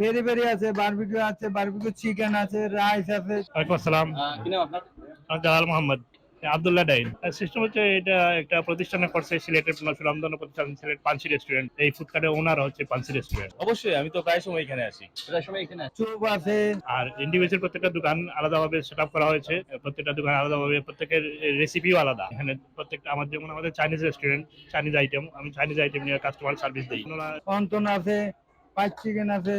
Peri peri আছে barbecue আছে barbecue chicken আছে রাইস আছে। ওয়ালাইকুম আসসালাম। কি নাম আপনার? জালাল মোহাম্মদ আব্দুল্লাহ ডাইন। সিস্টেম হচ্ছে এটা একটা প্রতিষ্ঠানে করছে সিলেটের সুনামধন্য প্রতিষ্ঠান সিলেট পানসি রেস্টুরেন্ট এই ফুডকার্টের ওনার হচ্ছে পানসি রেস্টুরেন্ট অবশ্যই আমি তো প্রায় সময় এখানে আসি প্রায় সময় এখানে আসি চুপ আছে। আর ইন্ডিভিজুয়াল প্রত্যেকটা দোকান আলাদাভাবে সেট আপ করা হয়েছে। প্রত্যেকটা দোকান আলাদাভাবে প্রত্যেকের রেসিপিও আলাদা। এখানে প্রত্যেকটা আমার যেমন আমাদের চাইনিজ রেস্টুরেন্ট চাইনিজ আইটেম আমি চাইনিজ আইটেম নিয়ে কাস্টমার সার্ভিস দিই। অন্তন আছে পাঁচ চিকেন আছে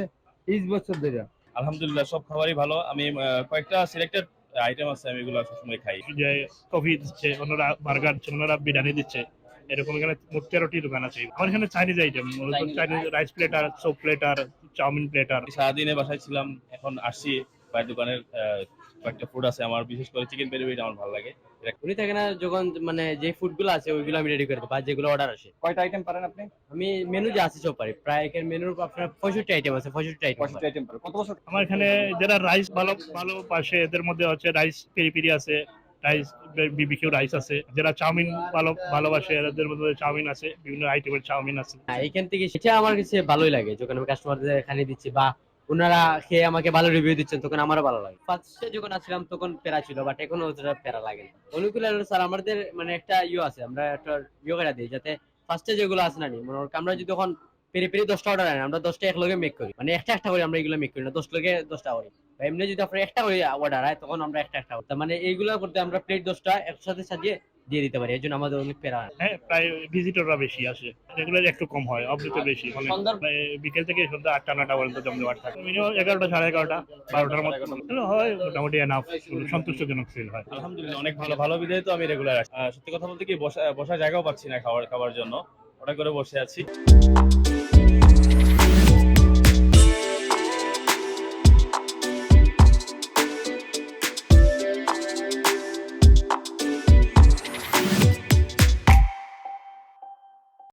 তিরিশ বছর ধরে। আলহামদুলিল্লাহ সব খাবারই ভালো। আমি কয়েকটা সিলেক্টেড আইটেম আছে আমি এগুলো সবসময় খাই। যে কফি দিচ্ছে অন্যরা বার্গার দিচ্ছে অন্যরা বিরিয়ানি দিচ্ছে এরকম এখানে মোট তেরোটি দোকান আছে। আমার এখানে Chinese item Chinese rice platter soup platter chow mein platter আর সারাদিনে বাসায় ছিলাম এখন আসছি বাইরের দোকানের আহ, কয়েকটা ফুড আছে আমার বিশেষ করে চিকেন পেরি আমার ভালো লাগে। উনি থাকে না যখন মানে যে ফুডগুলো আছে ওইগুলো আমি রেডি করে দেবো বা যেগুলো অর্ডার আসে। কয়টা আইটেম পারেন আপনি? আমি মেনু যে আছে সব পারি। প্রায় এখানে মেনুর আপনার পঁয়ষট্টি আইটেম আছে পঁয়ষট্টি আইটেম পঁয়ষট্টি আইটেম কত বছর? আমার এখানে যারা রাইস ভালো ভালো পাশে এদের মধ্যে হচ্ছে রাইস পেরি পেরি আছে রাইস বিবিকিউ রাইস আছে। যারা চাউমিন ভালো ভালোবাসে এদের মধ্যে চাউমিন আছে বিভিন্ন আইটেমের চাউমিন আছে। হ্যাঁ, এখান থেকে সেটা আমার কাছে ভালোই লাগে যখন আমি কাস্টমারদের এখানে দিচ্ছি বা ওনারা খেয়ে আমাকে ভালো রিভিউ দিচ্ছেন, তখন আমারও ভালো লাগে। ফার্স্টে যখন আসলাম তখন প্যারা ছিল বাট এখন অতটা প্যারা লাগে না। অনুকূল স্যার, আমাদের মানে একটা ইয়ে আছে, আমরা একটা ইয়ে করে দিই, যাতে ফার্স্টে যেগুলো আছে না মনে আমরা যদি তখন পেরে পেরে দশটা অর্ডার আনি, আমরা দশটা এক লগে মেক করি। মানে একটা একটা করে আমরা এগুলো মেক করি না দশ লগে দশটা করি। এমনি যদি আপনার একটা অর্ডার হয় তখন আমরা একটা একটা। মানে এইগুলো করতে আমরা প্লেট দশটা একসাথে সাজিয়ে দিয়ে দিতে পারি এর জন্য আমাদের অনেক পেরা হ্যাঁ প্রায় ভিজিটররা বেশি আসে। রেগুলার একটু কম হয় অবলিত বেশি মানে বিকেল থেকে সন্ধ্যা আটটা নটা পর্যন্ত জমজমাট থাকে। মিনিমাম এগারোটা সাড়ে এগারোটা বারোটার মতো। হয় মোটামুটি এনাফ সন্তুষ্টজনক ফিল হয়। আলহামদুলিল্লাহ অনেক ভালো। ভালো বিদায় তো আমি রেগুলার আসি সত্যি কথা বলতে কি বসা বসার জায়গাও পাচ্ছি না খাবার খাওয়ার জন্য। ওটা করে বসে আছি।